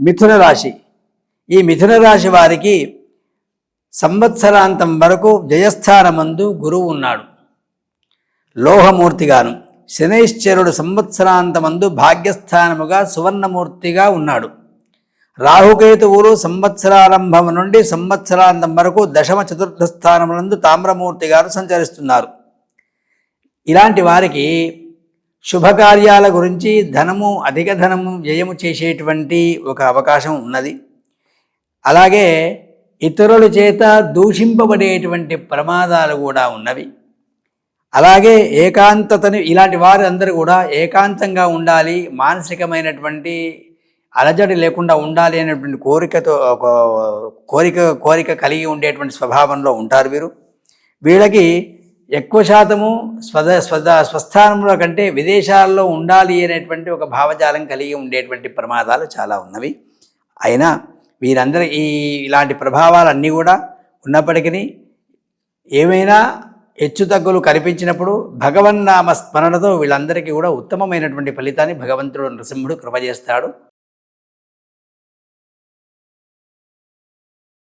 మిథున రాశి. ఈ మిథున రాశి వారికి సంవత్సరాంతం వరకు జయస్థానమందు గురువు ఉన్నాడు. లోహమూర్తిగాను శనైశ్చరుడు సంవత్సరాంతమందు భాగ్యస్థానముగా సువర్ణమూర్తిగా ఉన్నాడు. రాహుకేతువులు సంవత్సరారంభం నుండి సంవత్సరాంతం వరకు దశమ చతుర్థ స్థానములందు తామ్రమూర్తి గారు సంచరిస్తున్నారు. ఇలాంటి వారికి శుభకార్యాల గురించి ధనము అధిక ధనము వ్యయము చేసేటువంటి ఒక అవకాశం ఉన్నది. అలాగే ఇతరుల చేత దూషింపబడేటువంటి ప్రమాదాలు కూడా ఉన్నవి. అలాగే ఏకాంతతను ఇలాంటి వారు అందరూ కూడా ఏకాంతంగా ఉండాలి మానసికమైనటువంటి అలజడి లేకుండా ఉండాలి అనేటువంటి కోరికతో ఒక కోరిక కోరిక కలిగి ఉండేటువంటి స్వభావంలో ఉంటారు వీరు. వీళ్ళకి ఎక్కువ శాతము స్వద స్వద స్వస్థానంలో కంటే విదేశాల్లో ఉండాలి అనేటువంటి ఒక భావజాలం కలిగి ఉండేటువంటి ప్రమాదాలు చాలా ఉన్నవి. అయినా వీరందరి ఈ ఇలాంటి ప్రభావాలన్నీ కూడా ఉన్నప్పటికీ ఏమైనా హెచ్చుతగ్గులు కనిపించినప్పుడు భగవన్నామ స్మరణతో వీళ్ళందరికీ కూడా ఉత్తమమైనటువంటి ఫలితాన్ని భగవంతుడు నృసింహుడు కృప చేస్తాడు